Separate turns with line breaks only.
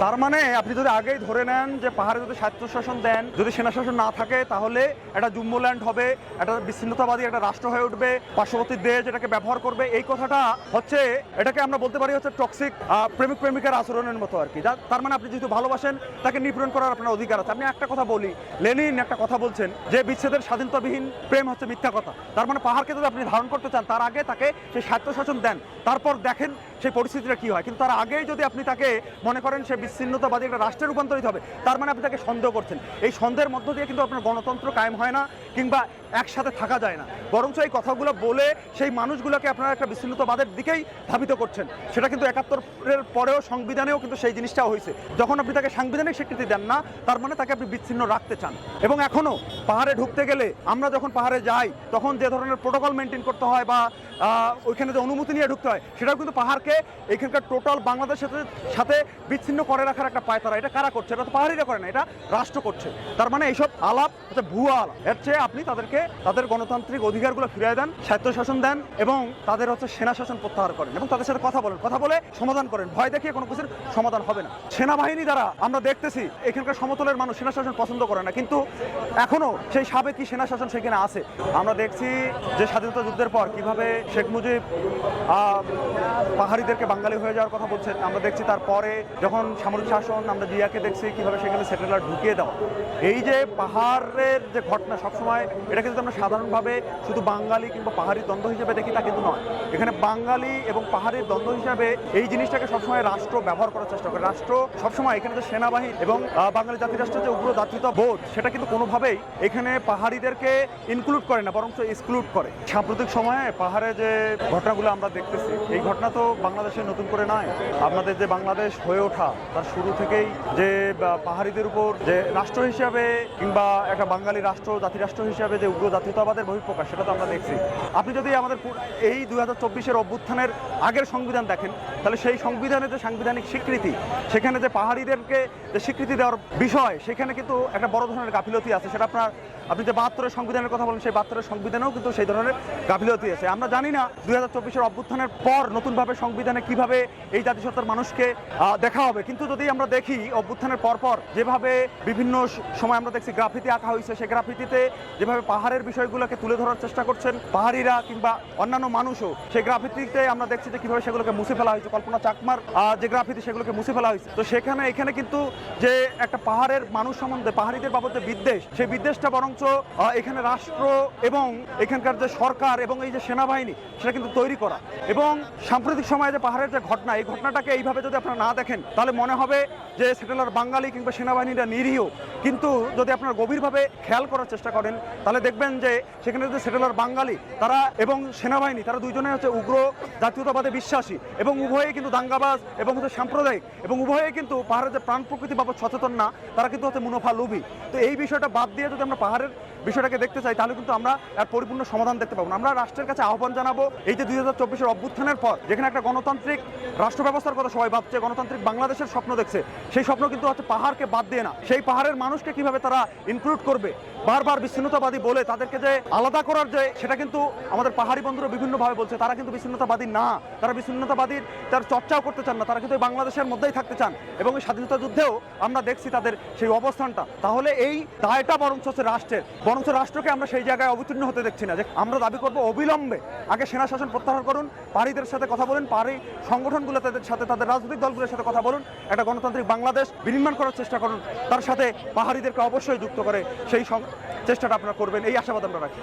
তার মানে আপনি যদি আগেই ধরে নেন যে পাহাড়ে যদি স্বায়ত্ত শাসন দেন, যদি সেনা শাসন না থাকে, তাহলে একটা জুম্মল্যান্ড হবে, একটা বিচ্ছিন্নতাবাদী একটা রাষ্ট্র হয়ে উঠবে, পার্শ্ববর্তী দেশ এটাকে ব্যবহার করবে। এই কথাটা হচ্ছে, এটাকে আমরা বলতে পারি হচ্ছে টক্সিক প্রেমিক প্রেমিকার আচরণের মতো আর কি। যা- তার মানে আপনি যেহেতু ভালোবাসেন, তাকে নিপীড়ন করার আপনার অধিকার আছে। আমি একটা কথা বলি, লেনিন একটা কথা বলছেন, যে বিচ্ছেদের স্বাধীনতাবিহীন প্রেম হচ্ছে মিথ্যা কথা। তার মানে পাহাড়কে যদি আপনি ধারণ করতে চান, তার আগে তাকে সেই স্বায়ত্ত শাসন দেন। তারপর দেখেন সেই পরিস্থিতিটা কি হয়? কিন্তু তার আগেই যদি আপনি তাকে মনে করেন সে বিচ্ছিন্নতাবাদী একটা রাষ্ট্রে রূপান্তরিত হবে, তার মানে আপনি তাকে সন্দেহ করছেন। এই সন্দেহের মধ্য দিয়ে কিন্তু আপনার গণতন্ত্র কায়েম হয় না কিংবা একসাথে থাকা যায় না। বরঞ্চ এই কথাগুলো বলে সেই মানুষগুলোকে আপনারা একটা বিচ্ছিন্নতাবাদের দিকেই ধাবিত করছেন। সেটা কিন্তু একাত্তরের পরেও সংবিধানেও কিন্তু সেই জিনিসটাও হয়েছে। যখন আপনি তাকে সাংবিধানিক স্বীকৃতি দেন না, তার মানে তাকে আপনি বিচ্ছিন্ন রাখতে চান। এবং এখনও পাহাড়ে ঢুকতে গেলে আমরা যখন পাহাড়ে যাই, তখন যে ধরনের প্রোটোকল মেনটেন করতে হয় বা ওইখানে যে অনুমতি নিয়ে ঢুকতে হয়, সেটাও কিন্তু পাহাড়কে এখানকার টোটাল বাংলাদেশের সাথে বিচ্ছিন্ন করে রাখার একটা পায়তারা এটা কারা করছে? এটা তো পাহাড়িরা করে না, এটা রাষ্ট্র করছে। তার মানে এইসব আলাপ হচ্ছে ভুয়া আলাপ। এর চেয়ে আপনি তাদেরকে, তাদের গণতান্ত্রিক অধিকারগুলো ফিরিয়ে দেন স্বায়ত্তশাসন দেন এবং তাদের হচ্ছে সেনা শাসন প্রত্যাহার করেন এবং তাদের সাথে কথা বলেন। কথা বলে সমাধান করেন। ভয় দেখিয়ে কোনো কিছুর সমাধান হবে না। সেনাবাহিনী দ্বারা আমরা দেখতেছি, এখানকার সমতলের মানুষ সেনা শাসন পছন্দ করে না, কিন্তু এখনও সেই সাবেকি সেনা শাসন সেখানে আছে। আমরা দেখছি যে স্বাধীনতা যুদ্ধের পর কীভাবে শেখ মুজিব পাহাড়িদেরকে বাঙালি হয়ে যাওয়ার কথা বলছেন। আমরা দেখছি তারপরে যখন সামরিক শাসন, আমরা জিয়াকে দেখছি কীভাবে সেখানে সেটেলার ঢুকিয়ে দেওয়া। এই যে পাহাড়ের যে ঘটনা সবসময়, এটাকে যদি আমরা সাধারণভাবে শুধু বাঙালি কিংবা পাহাড়ি দ্বন্দ্ব হিসেবে দেখি, তা কিন্তু নয়। এখানে বাঙালি এবং পাহাড়ির দ্বন্দ্ব হিসাবে এই জিনিসটাকে সবসময় রাষ্ট্র ব্যবহার করার চেষ্টা করে। রাষ্ট্র সবসময় এখানে যে সেনাবাহিনী এবং বাঙালি জাতি রাষ্ট্রের যে উগ্র জাতীয়তা বোধ, সেটা কিন্তু কোনোভাবেই এখানে পাহাড়িদেরকে ইনক্লুড করে না বরং এক্সক্লুড করে। সাম্প্রতিক সময়ে পাহাড়ে যে ঘটনাগুলো আমরা দেখতেছি, এই ঘটনা তো বাংলাদেশে নতুন করে নয় আপনাদের যে বাংলাদেশ হয়ে ওঠা, তার শুরু থেকেই যে পাহাড়িদের উপর যে রাষ্ট্র হিসাবে কিংবা একটা বাঙালি রাষ্ট্র, জাতি রাষ্ট্র হিসাবে যে উগ্র জাতীয়তাবাদের বহিঃপ্রকাশ, সেটা তো আমরা দেখছি। আপনি যদি আমাদের এই দুই হাজার চব্বিশের অভ্যুত্থানের আগের সংবিধান দেখেন, তাহলে সেই সংবিধানের যে সাংবিধানিক স্বীকৃতি, সেখানে যে পাহাড়িদেরকে যে স্বীকৃতি দেওয়ার বিষয়, সেখানে কিন্তু একটা বড় ধরনের গাফিলতি আছে। সেটা আপনার, আপনি যে বাহাত্তরের সংবিধানের কথা বলেন, সেই বাহাত্তরের সংবিধানেও কিন্তু সেই ধরনের গাফিলতি আছে। আমরা জানি না, দুই হাজার চব্বিশের অভ্যুত্থানের পর নতুনভাবে সংবিধানে কীভাবে এই জাতিসত্তার মানুষকে দেখা হবে। কিন্তু যদি আমরা দেখি অভ্যুত্থানের পর পর যেভাবে বিভিন্ন সময় আমরা দেখছি গ্রাফিতি আঁকা হয়েছে সেই গ্রাফিতিতে যেভাবে পাহাড়ের বিষয়গুলোকে তুলে ধরার চেষ্টা করছেন পাহাড়িরা কিংবা অন্যান্য মানুষও সেই গ্রাফিতিতে আমরা দেখছি যে কীভাবে সেগুলোকে মুছে ফেলা হয়েছে। কল্পনা চাকমার যে গ্রাফিতি সেগুলোকে মুছে ফেলা হয়েছে। তো সেখানে, এখানে কিন্তু যে একটা পাহাড়ের মানুষ সম্বন্ধে, পাহাড়িদের বাবদ বিদ্বেষ, সেই বিদ্বেষটা বরঞ্চ এখানে রাষ্ট্র এবং এখানকার যে সরকার এবং এই যে সেনাবাহিনী সেটা কিন্তু তৈরি করা। এবং সাম্প্রতিক সময়ে যে পাহাড়ের যে ঘটনা, এই ঘটনাটাকে এইভাবে যদি আপনারা না দেখেন, তাহলে মনে হবে যে সেটেলার বাঙালি কিংবা সেনাবাহিনীরা নিরীহ। কিন্তু যদি আপনারা গভীরভাবে খেয়াল করার চেষ্টা করেন, তাহলে দেখবেন যে সেখানে যে সেটেলার বাঙালি, তারা এবং সেনাবাহিনী, তারা দুইজনে হচ্ছে উগ্র, জাতীয়তাবাদে বিশ্বাসী এবং উভয়ে কিন্তু দাঙ্গাবাজ এবং হচ্ছে সাম্প্রদায়িক এবং উভয়ে কিন্তু পাহাড়ের যে প্রাণ প্রকৃতি বাবদ সচেতন না, তারা কিন্তু হচ্ছে মুনাফা লোভী। তো এই বিষয়টা বাদ দিয়ে যদি আমরা পাহাড়ের বিষয়টাকে দেখতে চাই, তাহলে কিন্তু আমরা এর পরিপূর্ণ সমাধান দেখতে পাবো না। আমরা রাষ্ট্রের কাছে আহ্বান জানাব, এই যে দুই হাজার চব্বিশের অভ্যুত্থানের পর, যেখানে একটা গণতান্ত্রিক রাষ্ট্র ব্যবস্থার কথা সবাই ভাবছে, গণতান্ত্রিক বাংলাদেশের স্বপ্ন দেখছে, সেই স্বপ্ন কিন্তু হচ্ছে পাহাড়কে বাদ দিয়ে না। সেই পাহাড়ের মানুষকে কীভাবে তারা ইনক্লুড করবে? বারবার বিচ্ছিন্নতাবাদী বলে তাদেরকে যে আলাদা করার যে সেটা কিন্তু আমাদের পাহাড়ি বন্ধুরা বিভিন্নভাবে বলছে, তারা কিন্তু বিচ্ছিন্নতাবাদী না। তারা বিচ্ছিন্নতাবাদীর তার চর্চাও করতে চান না। তারা কিন্তু বাংলাদেশের মধ্যেই থাকতে চান এবং এই স্বাধীনতা যুদ্ধেও আমরা দেখছি তাদের সেই অবস্থানটা। তাহলে এই দায়টা বরঞ্চ হচ্ছে রাষ্ট্রের। বরঞ্চ রাষ্ট্রকে আমরা সেই জায়গায় অবতীর্ণ হতে দেখছি না যে আমরা দাবি করব অবিলম্বে। আগে সেনা শাসন প্রত্যাহার করুন পাহাড়িদের সাথে কথা বলুন পাহাড়ি সংগঠনগুলো তাদের সাথে, তাদের রাজনৈতিক দলগুলোর সাথে কথা বলুন, একটা গণতান্ত্রিক বাংলাদেশ বিনির্মাণ করার চেষ্টা করুন। তার সাথে পাহাড়িদেরকে অবশ্যই যুক্ত করে সেই চেষ্টাটা আপনারা করবেন। এই আশাবাদ আমরা রাখি।